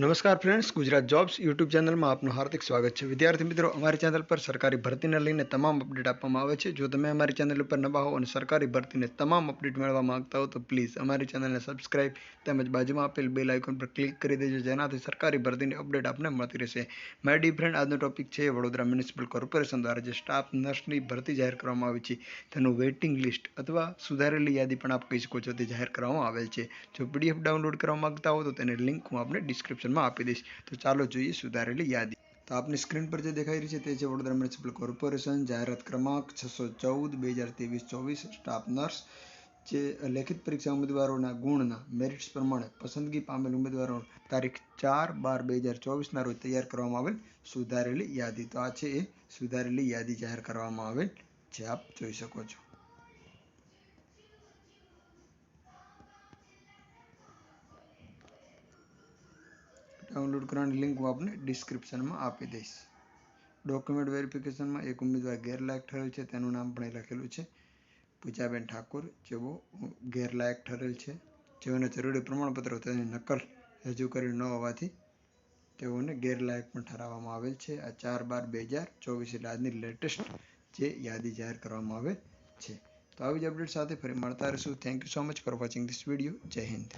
નમસ્કાર friends Gujarat jobs YouTube ચેનલમાં આપનું હાર્દિક સ્વાગત છે. વિદ્યાર્થી મિત્રો, અમારી ચેનલ પર સરકારી ભરતીને લઈને તમામ અપડેટ આપવામાં આવે છે. જો તમે અમારી ચેનલ ઉપર નવા હો અને સરકારી ભરતીને તમામ અપડેટ મેળવવા માંગતા હો, તો પ્લીઝ અમારી ચેનલને સબસ્ક્રાઇબ તેમજ બાજુમાં આપેલ બેલ આઇકોન પર ક્લિક કરી દેજો, જેનાથી સરકારી ભરતીની અપડેટ આપને મળતી રહેશે. માય ડી ફ્રેન્ડ આજનો ટોપિક છે વડોદરા મ્યુનિસિપલ કોર્પોરેશન દ્વારા જે સ્ટાફ નર્સની ભરતી જાહેર કરવામાં આવી છે, તેનું વેઇટિંગ લિસ્ટ અથવા સુધારેલી યાદી પણ આપ કહી શકો છો, તે જાહેર કરવામાં આવેલ છે. જો પીડીએફ ડાઉનલોડ કરવા માંગતા હો, તો તેની લિંક હું આપને ડિસ્ક્રિપ્શનમાં આપી દઈશ. તો ચાલો જોઈએ સુધારેલી યાદી. તો આપની સ્ક્રીન પર જે દેખાઈ રહી છે તે છે વડોદરા મ્યુનિસિપલ કોર્પોરેશન જાહેરાત ક્રમાંક છસો ચૌદ, બે હજાર ત્રેવીસ, ચોવીસ સ્ટાફ નર્સ જે લેખિત પરીક્ષા ઉમેદવારોના ગુણના મેરિટ્સ પ્રમાણે પસંદગી પામેલ ઉમેદવારો તારીખ ચાર બાર બે હજાર ચોવીસના રોજ તૈયાર કરવામાં આવેલ સુધારેલી યાદી. તો આ છે એ સુધારેલી યાદી જાહેર કરવામાં આવેલ જે આપ જોઈ શકો છો. ડાઉનલોડ કરવાની લિંક હું આપને ડિસ્ક્રિપ્શનમાં આપી દઈશ. ડોક્યુમેન્ટ વેરિફિકેશનમાં એક ઉમેદવાર ગેરલાયક ઠરેલ છે, તેનું નામ પણ લખેલું છે. પૂજાબેન ઠાકોર જેઓ ગેરલાયક ઠરેલ છે, જેઓને જરૂરી પ્રમાણપત્રો તેની નકલ રજૂ કરી ન હોવાથી તેઓને ગેરલાયક પણ ઠરાવવામાં આવેલ છે. આ ચાર બાર બે હજાર ચોવીસ એટલે આજની લેટેસ્ટ જે યાદી જાહેર કરવામાં આવેલ છે. તો આવી જ અપડેટ સાથે ફરી મળતા રહીશું. Thank you so much for watching this video Jai Hind.